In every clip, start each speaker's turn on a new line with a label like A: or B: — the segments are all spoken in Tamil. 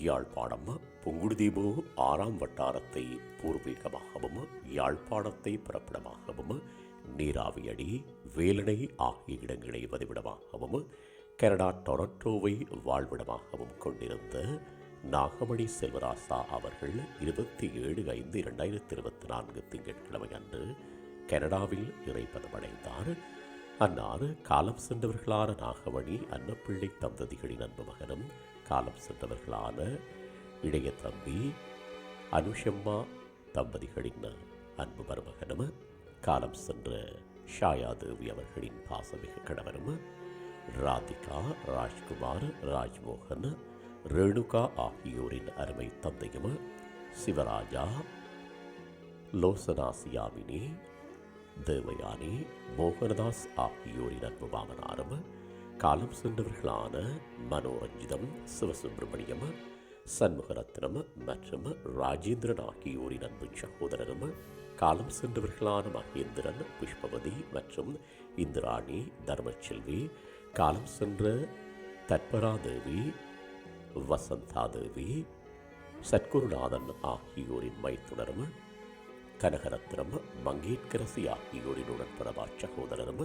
A: யாழ்ப்பாணம் புங்குடுதீபு ஆறாம் வட்டாரத்தை பூர்வீகமாகவும் யாழ்ப்பாணத்தை பிறப்பிடமாகவும் நீராவியடி வேலணை ஆகிய இடங்களை வதிவிடமாகவும் கனடா டொரண்டோவை வாழ்விடமாகவும் கொண்டிருந்த நாகமணி செல்வராசா அவர்கள் இருபத்தி ஏழு ஐந்து இரண்டாயிரத்தி இருபத்தி நான்கு திங்கட்கிழமை அன்று கனடாவில் இறைப்பதமடைந்தார். அன்னார் காலம் சென்றவர்களான நாகமணி அன்னப்பிள்ளை தம்பதிகளின் அன்பு மகனும் காலம் சென்றவர்களான இளைய தம்பி அனுஷம்மா தம்பதிகளின் அன்பு மருமகனும் காலம் சென்ற ஷாயாதேவி அவர்களின் பாசமிகு கணவனும் ராதிகா ராஜ்குமார் ராஜ்மோகன் ரேணுகா ஆகியோரின் அருமை தந்தையும் சிவராஜா லோசனாசியாமினி தேவயானி மோகனதாஸ் ஆகியோரின் அன்பு மாமனாரும் காலம் சென்றவர்களான மனோரஞ்சிதம் சிவசுப்பிரமணியம் சண்முகரத்னம் மற்றும் ராஜேந்திரன் ஆகியோரின் அன்பு சகோதரரும் காலம் சென்றவர்களான மகேந்திரன் புஷ்பவதி மற்றும் இந்திராணி தர்மச்செல்வி காலம் சென்ற தத்பராதேவி வசந்தாதேவி சத்குருநாதன் ஆகியோரின் மைத்துணரும் கனகரத்னம் மங்கேட்கரசி ஆகியோரின் உடன்படவா சகோதரரும்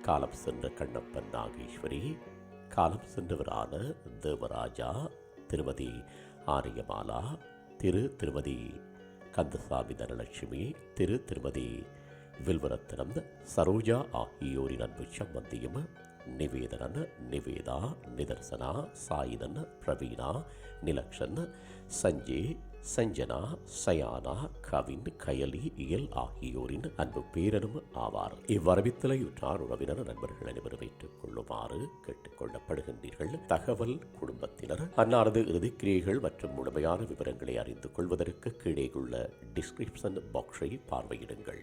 A: காலம் சென்ற கண்ணப்பன் நாகேஸ்வரி காலம் சென்றவரான தேவராஜா திருமதி ஆரியமாலா திரு திருமதி கந்தசாமி தனலட்சுமி திரு திருமதி வில்வரத்தனம் சரோஜா ஆகியோரின் அன்பு சம்பந்தியும் நிவேதனன் நிவேதா நிதர்சனா சாயிதன் பிரவீனா நிலக்ஷன் சஞ்சய் சஞ்சனா சயானா கவின் கயலி இயல் ஆகியோரின் அன்பு பேரனும் ஆவார். இவ்வரவித்தலை உற்றார் உறவினர் நண்பர்கள் அனைவரும் ஏற்றுக் கொள்ளுமாறு கேட்டுக்கொள்ளப்படுகின்றீர்கள். தகவல் குடும்பத்தினர் அன்னாரது இறுதிக்கிரியைகள் மற்றும் முழுமையான விவரங்களை அறிந்து கொள்வதற்கு கீழே உள்ள டிஸ்கிரிப்ஷன் பாக்ஸை பார்வையிடுங்கள்.